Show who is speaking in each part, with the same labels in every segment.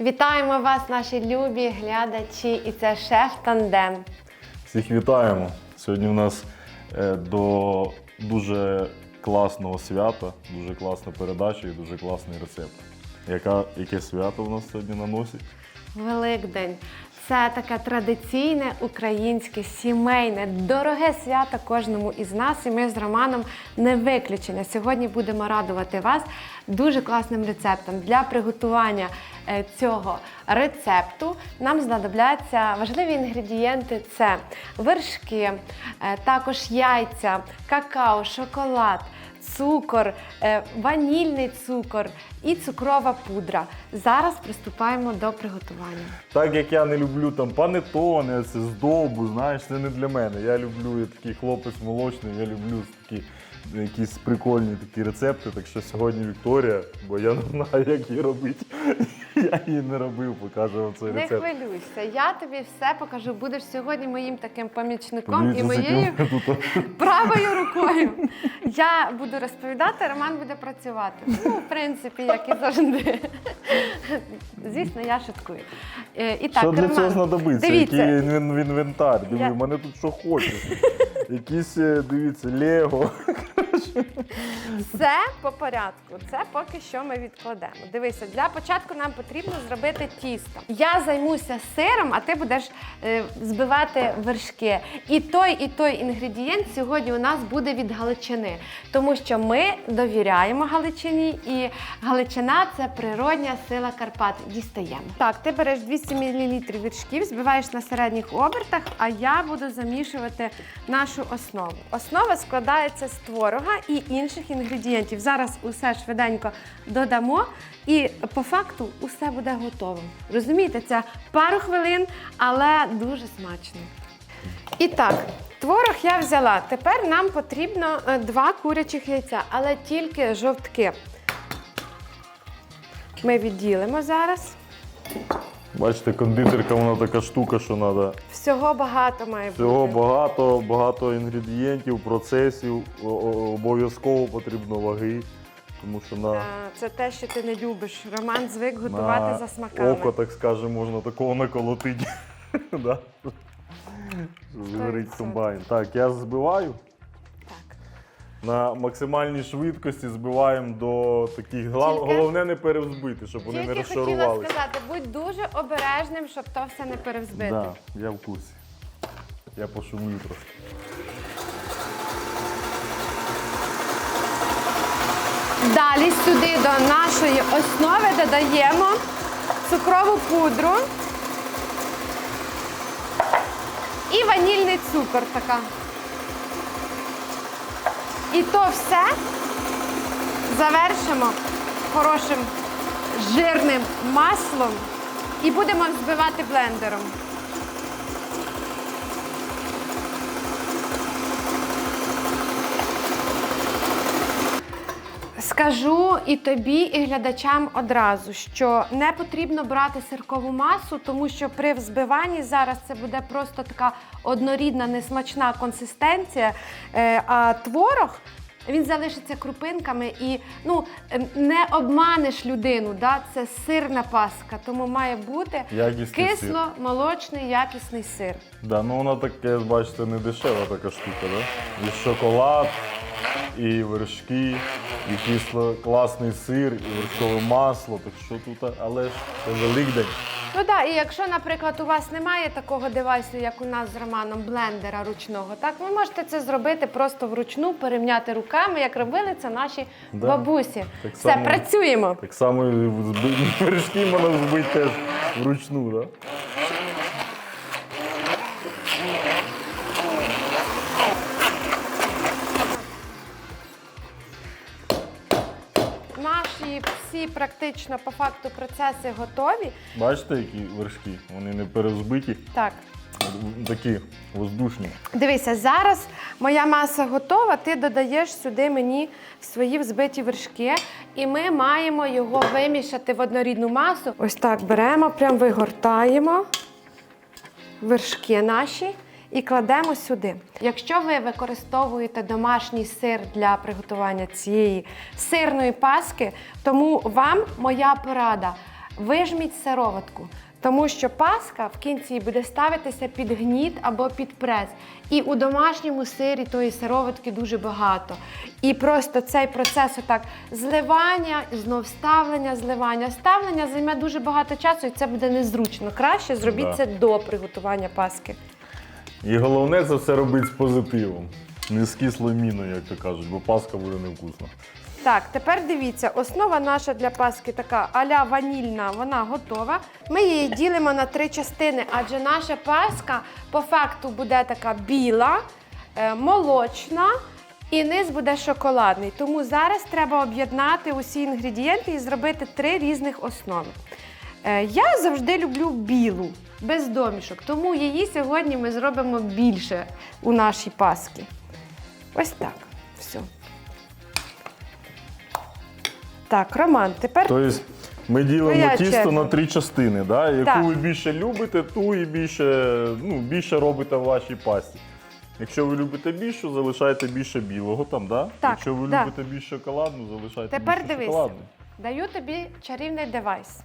Speaker 1: Вітаємо вас, наші любі глядачі, і це шеф Тандем.
Speaker 2: Всіх вітаємо. Сьогодні у нас е, до дуже класного свята, дуже класна передача і дуже класний рецепт. Яка, яке свято у нас сьогодні на носі?
Speaker 1: Великдень. Це таке традиційне українське сімейне, дороге свято кожному із нас. І ми з Романом не виключення. Сьогодні будемо радувати вас дуже класним рецептом. Для приготування е, цього рецепту нам знадобляться важливі інгредієнти: це вершки, е, також яйця, какао, шоколад. Цукор, е, ванільний цукор і цукрова пудра. Зараз приступаємо до приготування.
Speaker 2: Так як я не люблю там панетони, здобу, знаєш, це не для мене. Я люблю я такий хлопець молочний, я люблю такі якісь прикольні такі рецепти. Так що сьогодні Вікторія, бо я не знаю, як її робити. Я її не робив, покаже вам цей
Speaker 1: Не
Speaker 2: рецепт.
Speaker 1: хвилюйся, я тобі все покажу. Будеш сьогодні моїм таким помічником і
Speaker 2: Подивіться, з
Speaker 1: моєю правою рукою. Я буду розповідати, Роман буде працювати. Ну, в принципі, як і завжди. Звісно, я шуткую. Е, І так,
Speaker 2: Що для
Speaker 1: Роман,
Speaker 2: цього знадобиться?
Speaker 1: Дивіться,
Speaker 2: Який інвентар? Диви,
Speaker 1: Я-
Speaker 2: в мене тут що хочеш. Якісь, е, дивіться, Лего.
Speaker 1: Все по порядку. Це поки що ми відкладемо. Дивися, для початку нам потрібно зробити тісто. Я займуся сиром, а ти будеш е, збивати вершки. І той, і той інгредієнт сьогодні у нас буде від Галичини, тому що ми довіряємо Галичині, і Галичина це природня сила Карпат. Дістаємо. Так, ти береш 200 мл вершків, збиваєш на середніх обертах, а я буду замішувати нашу основу. Основа складається з творога і інших інгредієнтів. Зараз усе швиденько додамо, і по факту усе буде готовим. Розумієте, це пару хвилин, але дуже смачно. І так, творог я взяла. Тепер нам потрібно е, два курячих яйця, але тільки жовтки. Ми відділимо зараз.
Speaker 2: Бачите, кондитерка вона така штука, що треба.
Speaker 1: Всього багато має
Speaker 2: Всього
Speaker 1: бути.
Speaker 2: багато, багато інгредієнтів, процесів. Обов'язково потрібно ваги. Тому що на,
Speaker 1: Е, Це те, що ти не любиш. Роман звик готувати
Speaker 2: на
Speaker 1: за смаками.
Speaker 2: око, так скажемо, можна такого наколотити. Да. Згорить комбайн. Так, я збиваю. На максимальній швидкості збиваємо до таких. Глав...
Speaker 1: Тільки-
Speaker 2: Головне не перевзбити, щоб вони не
Speaker 1: Тільки хотіла
Speaker 2: розшарувалися.
Speaker 1: сказати, будь дуже обережним, щоб то все не перевзбити.
Speaker 2: Да, я в курсі. Я пошумлю трошки.
Speaker 1: Далі сюди до нашої основи додаємо цукрову пудру і ванільний цукор така. І то все завершимо хорошим жирним маслом і будемо взбивати блендером. Скажу і тобі, і глядачам одразу, що не потрібно брати сиркову масу, тому що при взбиванні зараз це буде просто така однорідна, несмачна консистенція. Е, А творог він залишиться крупинками і ну е, не обманеш людину. Да? Це сирна паска, тому має бути
Speaker 2: Якісний сир.
Speaker 1: кисло-молочний якісний сир.
Speaker 2: Да, ну вона таке, бачите, не дешева така штука, да? І шоколад, і вершки, і кисло, класний сир, і вершкове масло. Так що тут, але ж це Великдень.
Speaker 1: Ну так, і якщо, наприклад, у вас немає такого девайсу, як у нас з Романом, блендера ручного, так ви можете це зробити просто вручну, перемняти руками, як робили це наші
Speaker 2: Да.
Speaker 1: бабусі.
Speaker 2: Так
Speaker 1: Все,
Speaker 2: само-
Speaker 1: працюємо.
Speaker 2: Так само і вершки можна збити теж вручну, да?
Speaker 1: Всі практично по факту процеси готові.
Speaker 2: Бачите, які вершки? Вони не перевзбиті,
Speaker 1: Так,
Speaker 2: такі воздушні.
Speaker 1: дивися, зараз моя маса готова. Ти додаєш сюди мені свої взбиті вершки, і ми маємо його вимішати в однорідну масу. Ось так беремо, прям вигортаємо вершки наші. І кладемо сюди. Якщо ви використовуєте домашній сир для приготування цієї сирної паски, тому вам моя порада. вижміть сироватку. Тому що паска в кінці буде ставитися під гніт або під прес. І у домашньому сирі тої сироватки дуже багато. І просто цей процес отак зливання, знов ставлення, зливання. Ставлення займе дуже багато часу, і це буде незручно. Краще зробіть
Speaker 2: Да.
Speaker 1: це до приготування паски.
Speaker 2: І головне це все робити з позитивом. Не з кислою міною, як то кажуть, бо паска буде невкусна.
Speaker 1: Так, тепер дивіться, основа наша для паски така аля ванільна, вона готова. Ми її ділимо на три частини, адже наша паска по факту буде така біла, е, молочна і низ буде шоколадний. Тому зараз треба об'єднати усі інгредієнти і зробити три різних основи. Е, Я завжди люблю білу, без домішок, тому її сьогодні ми зробимо більше у нашій паскі. Ось так. Все. Так, Роман, тепер
Speaker 2: Тобто ми ділимо
Speaker 1: Твоя
Speaker 2: тісто
Speaker 1: черга.
Speaker 2: на три частини, да? яку
Speaker 1: Так.
Speaker 2: ви більше любите, ту і більше, ну, більше робите в вашій пасті. Якщо ви любите більшу, залишайте більше білого там, да?
Speaker 1: Так,
Speaker 2: Якщо ви
Speaker 1: да.
Speaker 2: любите більш шоколадну, залишайте
Speaker 1: Тепер
Speaker 2: більше
Speaker 1: дивись.
Speaker 2: шоколадну.
Speaker 1: даю тобі чарівний девайс.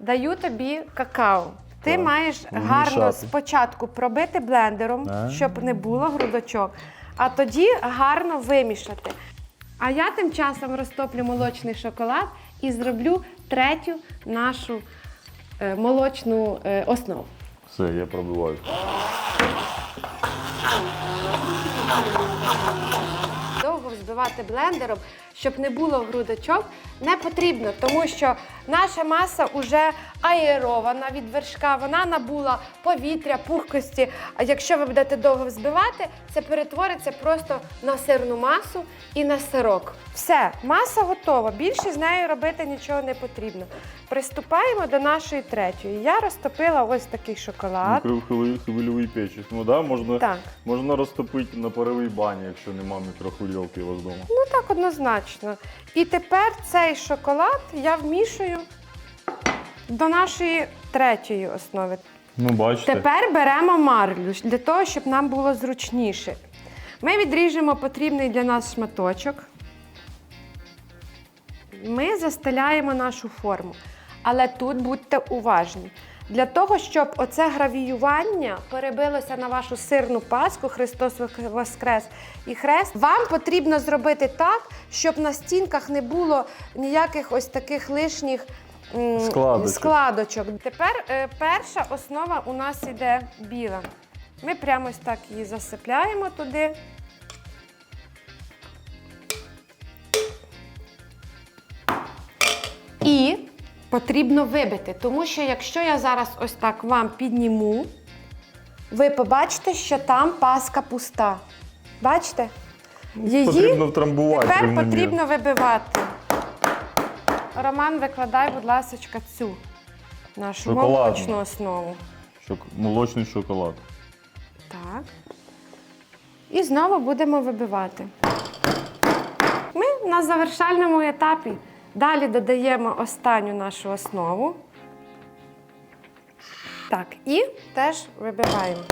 Speaker 1: Даю тобі какао. Ти
Speaker 2: Так,
Speaker 1: маєш
Speaker 2: вмішати.
Speaker 1: гарно спочатку пробити блендером,
Speaker 2: А.
Speaker 1: щоб не було грудочок, а тоді гарно вимішати. А я тим часом розтоплю молочний шоколад і зроблю третю нашу е, молочну е, основу.
Speaker 2: Все, я пробиваю.
Speaker 1: Довго взбивати блендером, щоб не було грудочок, не потрібно, тому що наша маса вже аерована від вершка, вона набула повітря, пухкості. А якщо ви будете довго взбивати, це перетвориться просто на сирну масу і на сирок. Все, маса готова. Більше з нею робити нічого не потрібно. Приступаємо до нашої третьої. Я розтопила ось такий шоколад.
Speaker 2: Мікрохвильовий печі. Ну да, можна,
Speaker 1: Так.
Speaker 2: можна розтопити на паровій бані, якщо немає мікрохвильовки у вас вдома.
Speaker 1: Ну так однозначно. І тепер цей шоколад я вмішую до нашої третьої основи.
Speaker 2: Ну, бачите.
Speaker 1: Тепер беремо марлю для того, щоб нам було зручніше. Ми відріжемо потрібний для нас шматочок. Ми застеляємо нашу форму. Але тут будьте уважні. Для того, щоб оце гравіювання перебилося на вашу сирну паску, Христос Воскрес і Хрест, вам потрібно зробити так, щоб на стінках не було ніяких ось таких лишніх м,
Speaker 2: Складочок.
Speaker 1: складочок. Тепер е, перша основа у нас іде біла. Ми прямо ось так її засипляємо туди. Потрібно вибити, тому що якщо я зараз ось так вам підніму, ви побачите, що там паска пуста. Бачите? Її
Speaker 2: Потрібно втрамбувати
Speaker 1: тепер потрібно вибивати. Роман, викладай, будь ласка, цю нашу
Speaker 2: Шоколадну.
Speaker 1: молочну основу.
Speaker 2: Шок... Молочний шоколад.
Speaker 1: Так. І знову будемо вибивати. Ми на завершальному етапі. Далі додаємо останню нашу основу. Так, і теж вибиваємо.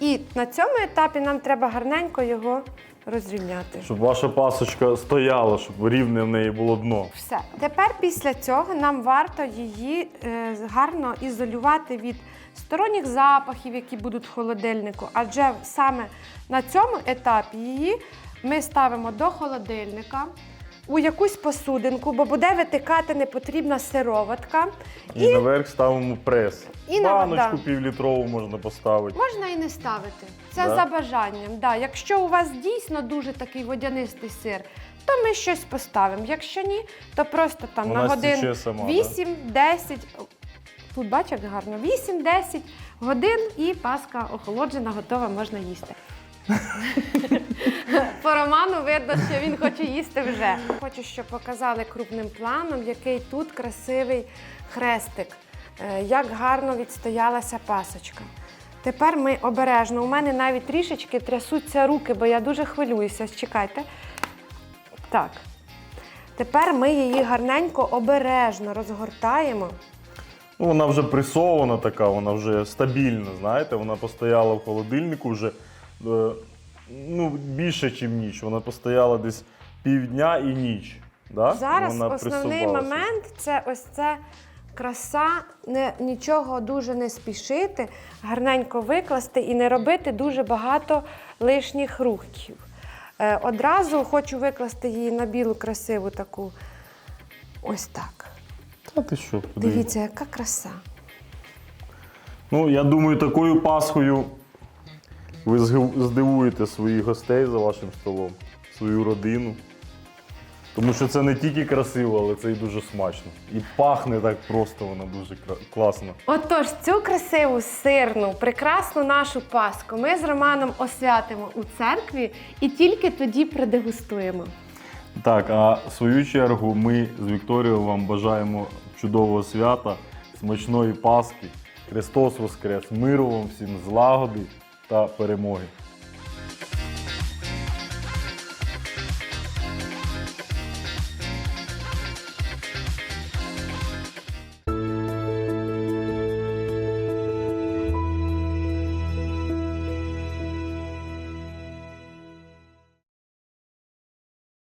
Speaker 1: І на цьому етапі нам треба гарненько його розрівняти.
Speaker 2: Щоб ваша пасочка стояла, щоб рівне в неї було дно.
Speaker 1: Все. Тепер після цього нам варто її е, гарно ізолювати від сторонніх запахів, які будуть в холодильнику. Адже саме на цьому етапі її ми ставимо до холодильника у якусь посудинку, бо буде витикати непотрібна сироватка.
Speaker 2: І, наверх ставимо прес.
Speaker 1: І на-
Speaker 2: Баночку
Speaker 1: да.
Speaker 2: півлітрову можна поставити.
Speaker 1: Можна і не ставити. Це
Speaker 2: Да?
Speaker 1: за бажанням. Да. Якщо у вас дійсно дуже такий водянистий сир, то ми щось поставимо. Якщо ні, то просто там
Speaker 2: Вона
Speaker 1: на годин
Speaker 2: стіче сама, да?
Speaker 1: 8-10. Тут бачиш, як гарно. 8-10 годин і паска охолоджена, готова, можна їсти. По роману видно, що він хоче їсти вже. Хочу, щоб показали крупним планом, який тут красивий хрестик, е, як гарно відстоялася пасочка. Тепер ми обережно. У мене навіть трішечки трясуться руки, бо я дуже хвилююся. Чекайте. Так. Тепер ми її гарненько обережно розгортаємо.
Speaker 2: Ну, вона вже пресована така, вона вже стабільна, знаєте, вона постояла в холодильнику вже е, ну, більше, ніж ніч. Вона постояла десь півдня і ніч. Да?
Speaker 1: Зараз
Speaker 2: Вона
Speaker 1: основний
Speaker 2: присувалася.
Speaker 1: момент це ось це краса, не, нічого дуже не спішити, гарненько викласти і не робити дуже багато лишніх рухів. Е, одразу хочу викласти її на білу красиву таку. Ось так.
Speaker 2: Та ти що.
Speaker 1: Дивіться, яка краса.
Speaker 2: Ну, я думаю, такою пасхою ви здивуєте своїх гостей за вашим столом, свою родину. Тому що це не тільки красиво, але це і дуже смачно. І пахне так просто, воно дуже класно.
Speaker 1: Отож, цю красиву, сирну, прекрасну нашу паску ми з Романом освятимо у церкві і тільки тоді продегустуємо.
Speaker 2: Так, а в свою чергу ми з Вікторією вам бажаємо чудового свята, смачної Пасхи. Христос Воскрес! Миру вам всім, злагоди та перемоги!